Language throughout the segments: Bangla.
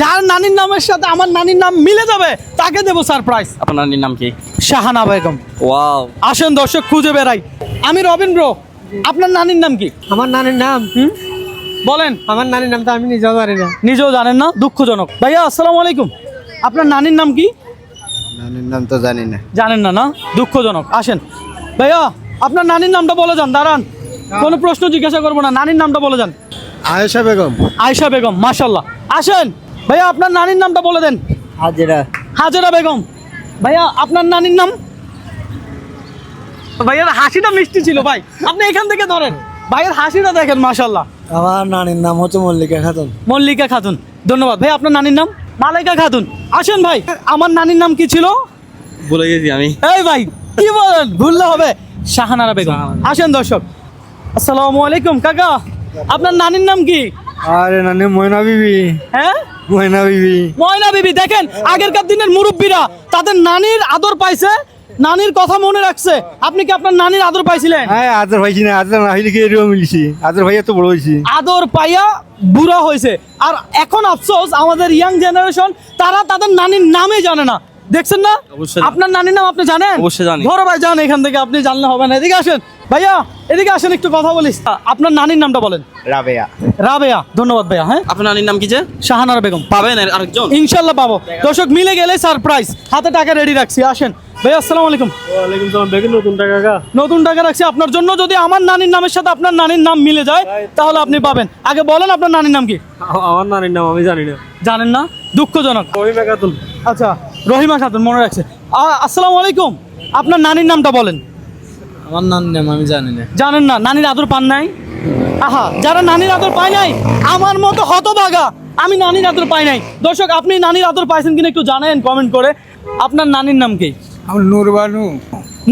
যার নানির নামের সাথে আমার নানির নাম মিলে যাবে তাকে দেবো সারপ্রাইজ আপনার নানির নাম কি? শাহানা বেগম। ওয়াও। আসেন দর্শক খুঁজে বেড়াই। আমি রবীন্দ্র আপনার নানির নাম কি? আমার নানির নাম? বলেন। আমার নানির নাম তো আমি নিজেও জানি না। নিজেও জানেন না? দুঃখজনক। ভাইয়া আসসালামু আলাইকুম। আপনার নানির নাম কি? নানির নাম তো জানি না। জানেন না না? দুঃখজনক। আসেন। ভাইয়া আপনার নানির নামটা বলে যান দাঁড়ান। কোনো প্রশ্ন জিজ্ঞাসা করব না নানির নামটা বলে যান। আয়েশা বেগম। আয়েশা বেগম মাশাল্লাহ আসেন। ভাইয়া আপনার নানির নামটা বলে দেন। হাজিরা। হাজেরা বেগম। ভাইয়া আপনার নানির নাম? ভাইয়ার হাসিটা মিষ্টি ছিল ভাই। আপনি এখান থেকে ধরেন। ভাইয়ের হাসিটা দেখেন মাশাল্লাহ আমার নানির নাম হচ্ছে মল্লিকা খাতুন। মল্লিকা খাতুন। ধন্যবাদ। ভাই আপনার নানির নাম? মালাইকা খাতুন। আসেন ভাই আমার নানির নাম কি ছিল? বলে গেছি আমি। এই ভাই কি বলেন? ভুললে হবে। শাহানারা বেগম। আসেন দর্শক। আসসালামু আলাইকুম কাকা। আপনার নানির নাম কি? আরে নানি ময়না বিবি। হ্যাঁ? ময়না বিবি। ময়না বিবি দেখেন আগেরকার দিনের মুরব্বীরা তাদের নানির আদর পাইছে নানির কথা মনে রাখছে। আপনি কি আপনার নানির আদর পাইছিলেন? হ্যাঁ আদর পাইছি না আদর না হইলে কি এরকম মিলছি? আদর পাইয়া তো বড় হয়েছি আদর পাইয়া বুড়া হয়েছে আর এখন আফসোস আমাদের ইয়াং জেনারেশন তারা তাদের নানির নামে জানে না। দেখছেন না? আপনার নানির নাম আপনি জানেন? অবশ্যই জানি। ধরো ভাই জান এখান থেকে আপনি জানলে হবে না। এদিকে আসেন। ভাইয়া এদিকে আসেন একটু কথা বলিস। আপনার নানির নামটা বলেন। রাবেয়া। রাবেয়া। ধন্যবাদ ভাইয়া হ্যাঁ? আপনার নানির নাম কি যে? শাহানারা বেগম। পাবেন আরেকজন? ইনশাল্লাহ পাবো। দর্শক মিলে গেলে সারপ্রাইজ হাতে টাকা রেডি রাখছি। আসেন। ভাইয়া আসসালামু আলাইকুম। ওয়ালাইকুম সালাম দেখেন নতুন টাকা নতুন টাকা রাখছি। আপনার জন্য যদি আমার নানির নামের সাথে আপনার নানির নাম মিলে যায় তাহলে আপনি পাবেন। আগে বলেন আপনার নানির নাম কি? আমার নানির নাম আমি জানি না। জানেন না? দুঃখজনক। আচ্ছা। রহিমা খাতুন মনে রাখছে। আ- আসসালামু আলাইকুম। আপনার নানির নামটা বলেন। আমার নানির নাম আমি জানি না। জানেন না নানির আদর পান নাই? আহা যারা নানির আদর পায় নাই আমার মতো হতভাগা আমি নানির আদর পাই নাই। দর্শক আপনি নানির আদর পাইছেন কিনা একটু জানেন কমেন্ট করে। আপনার নানির নাম কি? আমার নূর বানু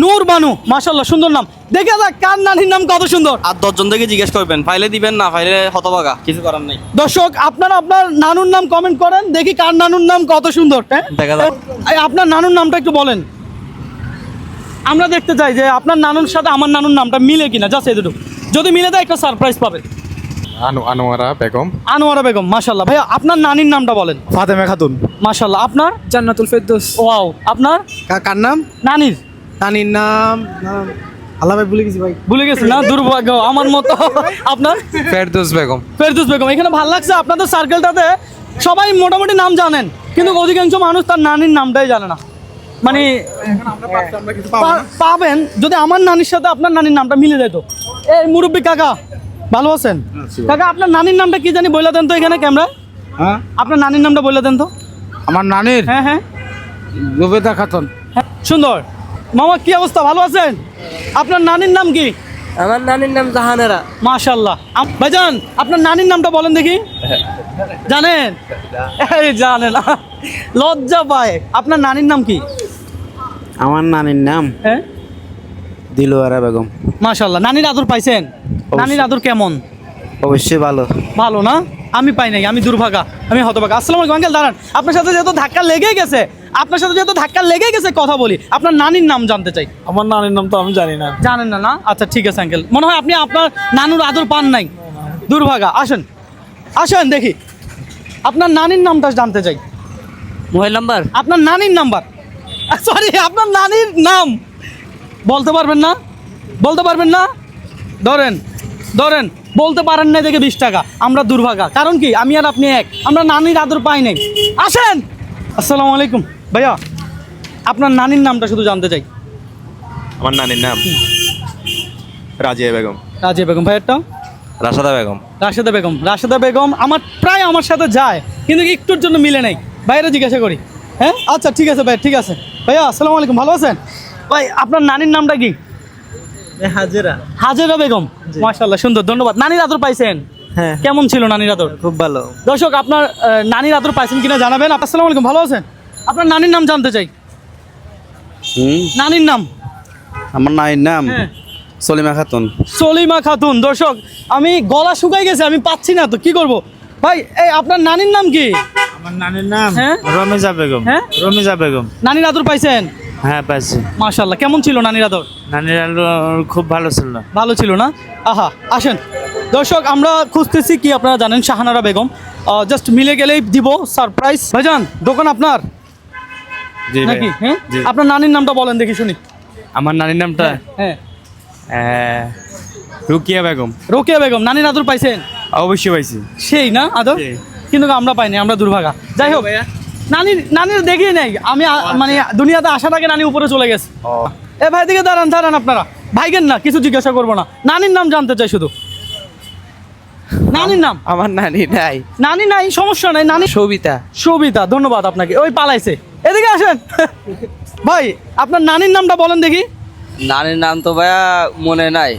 নূর বানু মাশাল্লাহ সুন্দর নাম। দেখে যাক কার নানির নাম কত সুন্দর। আর দশজন থেকে জিজ্ঞেস করবেন ফাইলে দিবেন না ফাইলে হতবাগা কিছু করার নাই। দর্শক আপনারা আপনার নানুর নাম কমেন্ট করেন দেখি কার নানুর নাম কত সুন্দর হ্যাঁ? দেখা যাক। এই, আপনার নানুর নামটা একটু বলেন। আমরা দেখতে চাই যে আপনার নানুর সাথে আমার নানুর নামটা মিলে কিনা জাস্ট এই দুটো যদি মিলে দেয় একটা সারপ্রাইজ পাবে আনু আনোয়ারা বেগম। আনোয়ারা বেগম মাশাল্লাহ ভাইয়া আপনার নানির নামটা বলেন। ফাতেমা খাতুন। মাশাল্লাহ আপনার? জান্নাতুল ফেরদৌস। ওয়াও আপনার? কার নাম? নানির। নানির নাম নাম। আল্লাহ ভাই ভুলে গেছি ভাই। ভুলে গেছেন না? দুর্ভাগ্য আমার মতো। আপনার? ফেরদৌস বেগম। ফেরদুস বেগম এখানে ভালো লাগছে। আপনাদের সার্কেলটাতে সবাই মোটামুটি নাম জানেন কিন্তু অধিকাংশ মানুষ তার নানির নামটাই জানে না। মানে পা- পাবেন যদি আমার নানির সাথে আপনার নানির নামটা মিলে যেত। এই মুরব্বী কাকা ভালো আছেন? কাকা আপনার নানির নামটা কি জানি বলে দেন তো এখানে ক্যামেরা হ্যাঁ? আপনার নানির নামটা বলে দেন তো। আমার নানির? হ্যাঁ হ্যাঁ। রুবেদা খাতুন। হ্যাঁ, সুন্দর। মামা কি অবস্থা? ভালো আছেন? আপনার নানির নাম কি? আমার নানির নাম জাহানেরা। মাশাল্লাহ ভাইজান আপনার নানির নামটা বলেন দেখি। জানেন? এই জানেন। লজ্জা পায়। আপনার নানির নাম কি? আমার নানির নাম হ্যাঁ? দিলওয়ারা বেগম। মাশাল্লাহ নানির আদর পাইছেন? নানির আদর কেমন? অবশ্যই ভালো। ভালো না? আমি পাই নাই আমি দুর্ভাগা। আমি হতভাগা। আসসালামু আলাইকুম আঙ্কেল দাঁড়ান। আপনার সাথে যেহেতু ধাক্কা লেগে গেছে আপনার সাথে যেহেতু ধাক্কা লেগে গেছে কথা বলি। আপনার নানির নাম জানতে চাই। আমার নানির নাম তো আমি জানি না। জানেন না না? আচ্ছা ঠিক আছে আঙ্কেল। মনে হয় আপনি আপনার নানুর আদর পান নাই। দুর্ভাগা আসেন। আসেন দেখি। আপনার নানির নামটা জানতে চাই। Mobile number? আপনার নানির নাম্বার। সরি আপনার নানির নাম। বলতে পারবেন না? বলতে পারবেন না? ধরেন ধরেন বলতে পারেন না দেখে বিশ টাকা। আমরা দুর্ভাগা। কারণ কি? আমি আর আপনি এক। আমরা নানির আদর পাই নাই। আসেন! আসসালামু আলাইকুম। ভাইয়া আপনার নানির নামটা শুধু জানতে চাই। আমার নানির নাম রাজিয়া বেগম। রাজিয়া বেগম ভাইয়ারটা রাশাদা বেগম। রাশেদা বেগম রাশেদা বেগম আমার প্রায় আমার সাথে যায় কিন্তু একটুর জন্য মিলে নাই। বাইরে জিজ্ঞাসা করি হ্যাঁ? আচ্ছা ঠিক আছে ভাই ঠিক আছে। ভাইয়া আসসালামু আলাইকুম ভালো আছেন? ভাই আপনার নানির নামটা কি? হাজিরা। হাজেরা বেগম। মাশাল্লাহ সুন্দর ধন্যবাদ। নানির আদর পাইছেন? হ্যাঁ। কেমন ছিল নানির আদর? খুব ভালো। দর্শক আপনার নানির আদর পাইছেন কিনা জানাবেন। আসসালামু আলাইকুম ভালো আছেন? আপনার নানির নাম জানতে চাই। নানির নাম? আমার নানির নাম হ্যাঁ। সলিমা খাতুন। সলিমা খাতুন দর্শক আমি গলা শুকাই গেছে আমি পাচ্ছি না তো কি করব? ভাই এই আপনার নানির নাম কি? আমার নানির নাম হ্যাঁ? রমেজা বেগম। হ্যাঁ? রমেজা বেগম। নানির আদর পাইছেন? হ্যাঁ পাইছি। মাশাল্লাহ কেমন ছিল নানির আদর? নানির খুব ভালো ছিল। ভালো ছিল না? আহা আসেন। দর্শক আমরা খুঁজতেছি কি আপনারা জানেন শাহানারা বেগম। জাস্ট মিলে গেলেই দিব সারপ্রাইজ ভাইজান দোকান আপনার? নাকি? হ্যাঁ? আপনার নানির নামটা বলেন দেখি শুনি। আমার নানির নামটা? হ্যাঁ আহ, রুকিয়া বেগম। রোকেয়া বেগম নানির আদর পাইছেন? অবশ্যই পাইছি। সেই না আদর। কিন্তু আমরা পাইনি আমরা দুর্ভাগা। যাই হোক নানির নানির দেখি নাই। আমি মানে দুনিয়াতে আসার আগে নানি উপরে চলে গেছে। এ ভাই দিকে দাঁড়ান দাঁড়ান আপনারা। ভাইগেন না কিছু জিজ্ঞাসা করব না। নানির নাম জানতে চাই শুধু। নানির নাম? আমার নানি নাই। নানি নাই সমস্যা নাই নানি সবিতা। সবিতা ধন্যবাদ আপনাকে। ওই পালাইছে। এদিকে আসেন। ভাই আপনার নানির নামটা বলেন দেখি। নানির নাম তো ভাইয়া মনে নাই।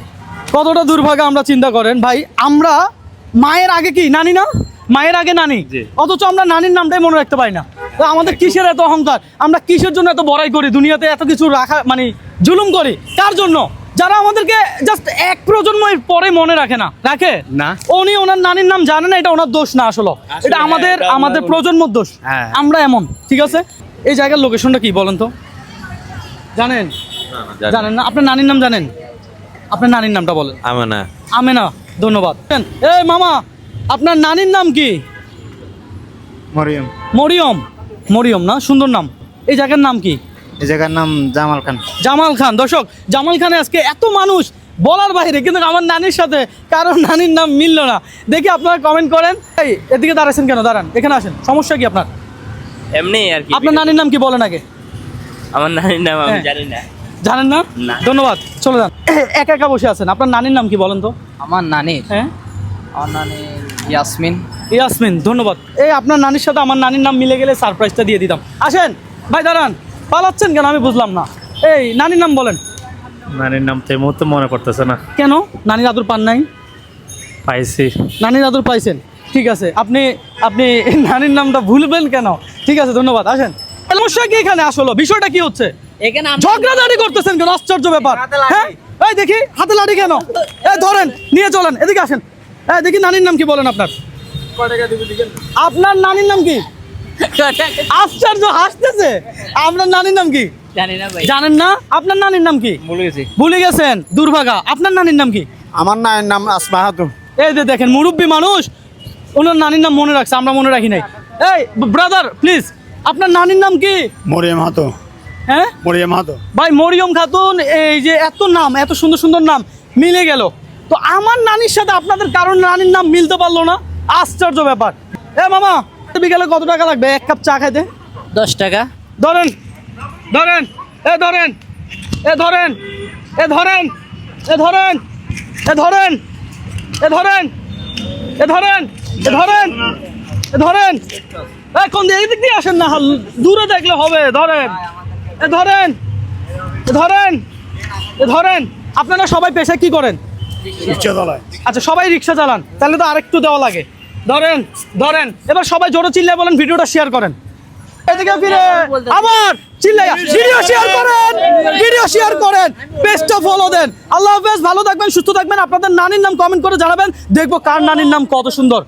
কতটা দুর্ভাগ্য আমরা চিন্তা করেন। ভাই আমরা মায়ের আগে কি? নানি না? মায়ের আগে নানি? অথচ আমরা নানির নামটাই মনে রাখতে পারি না। তো আমাদের কিসের এত অহংকার? আমরা কিসের জন্য এত বড়াই করি? দুনিয়াতে এত কিছু রাখা মানে জুলুম করি? কার জন্য? যারা আমাদেরকে জাস্ট এক প্রজন্মের পরে মনে রাখে না রাখে? না। উনি ওনার নানির নাম জানে না এটা ওনার দোষ না আসলে। এটা আমাদের আমাদের প্রজন্মর দোষ। হ্যাঁ। আমরা এমন ঠিক আছে? এই জায়গার লোকেশনটা কি বলেন তো? জানেন? জানেন না? আপনার নানির নাম জানেন? আপনার নানির নামটা বলেন। আমেনা। আমেনা ধন্যবাদ। এই মামা আপনার নানির নাম কি? মরিয়ম। মরিয়ম। মরিয়ম না? সুন্দর নাম। এই জায়গার নাম কি? এই জায়গার নাম জামাল খান। জামাল খান দর্শক জামাল খানে আজকে এত মানুষ বলার বাইরে কিন্তু আমার নানির সাথে কারোর নানির নাম মিললো না। দেখি আপনারা কমেন্ট করেন। এই এদিকে দাঁড়াইছেন কেন? দাঁড়ান এখানে আসেন সমস্যা কি আপনার? এমনি আর কি আপনার নানির নাম কি বলেন আগে? আমার নানির নাম আমি হ্যাঁ। জানি না। জানেন না? না। ধন্যবাদ চলে যান। একা একা বসে আছেন আপনার নানির নাম কি বলেন তো? আমার নানির? হ্যাঁ। আমার নানি ইয়াসমিন। ইয়াসমিন ধন্যবাদ। এই আপনার নানির সাথে আমার নানির নাম মিলে গেলে সারপ্রাইজটা দিয়ে দিতাম। আসেন ভাই দাঁড়ান। পালাচ্ছেন কেন? আমি বুঝলাম না। এই নানির নাম বলেন। নানির নাম তো এই মুহূর্তে মনে করতেছে না। কেন? নানির আদর পান নাই? পাইছি। নানির আদর পাইছেন। ঠিক আছে আপনি আপনি নানির নামটা ভুলবেন কেন? ঠিক আছে ধন্যবাদ। আসেন। সমস্যা কি এখানে আসলো? বিষয়টা কি হচ্ছে? এখানে ঝগড়াঝাড়ি করতেছেন কেন? আশ্চর্য ব্যাপার। হ্যাঁ? এই দেখি হাতে লাঠি কেন? এই ধরেন নিয়ে চলেন এদিকে আসেন। এই দেখি নানির নাম কি বলেন আপনার? আপনার নানির নাম কি? আশ্চর্য হাসতেছে। আপনার নানির নাম কি? জানি না ভাই। জানেন না? আপনার নানির নাম কি? ভুলে গেছি। ভুলে গেছেন? দুর্ভাগা। আপনার নানির নাম কি? আমার নায়ের নাম আসমা হাতুম। এই যে দেখেন মুরব্বী মানুষ ওনার নানির নাম মনে রাখছে আমরা মনে রাখি নাই। এই ব্রাদার প্লিজ আপনার নানির নাম কি? মরিয়ম হাতো হ্যাঁ? মরিয়ম হাতো ভাই মরিয়ম খাতুন এই যে এত নাম এত সুন্দর সুন্দর নাম মিলে গেল। তো আমার নানির সাথে আপনাদের কারণ নানির নাম মিলতে পারল না? আশ্চর্য ব্যাপার। এ মামা বিকালে কত টাকা লাগবে এক কাপ চা খাইতে দশ টাকা ধরেন ধরেন এ ধরেন এ ধরেন এ ধরেন এ ধরেন এ ধরেন এ ধরেন এ ধরেন এ ধরেন এ ধরেন এই কোন দিকে এদিক দিয়ে আসেন না দূরে দেখলে হবে ধরেন এ ধরেন এ ধরেন এ ধরেন আপনারা সবাই পেশা কি করেন রিক্সা চালায় আচ্ছা সবাই রিক্সা চালান তাহলে তো আরেকটু দেওয়া লাগে ধরেন ধরেন। এবার সবাই জোরে চিল্লায় বলেন ভিডিওটা শেয়ার করেন। এদিকে ফিরে আবার চিল্লাইয়া ভিডিও শেয়ার করেন ভিডিও শেয়ার করেন পেজটা ফলো দেন আল্লাহ হাফেজ ভালো থাকবেন সুস্থ থাকবেন। আপনাদের নানির নাম কমেন্ট করে জানাবেন দেখব কার নানির নাম কত সুন্দর।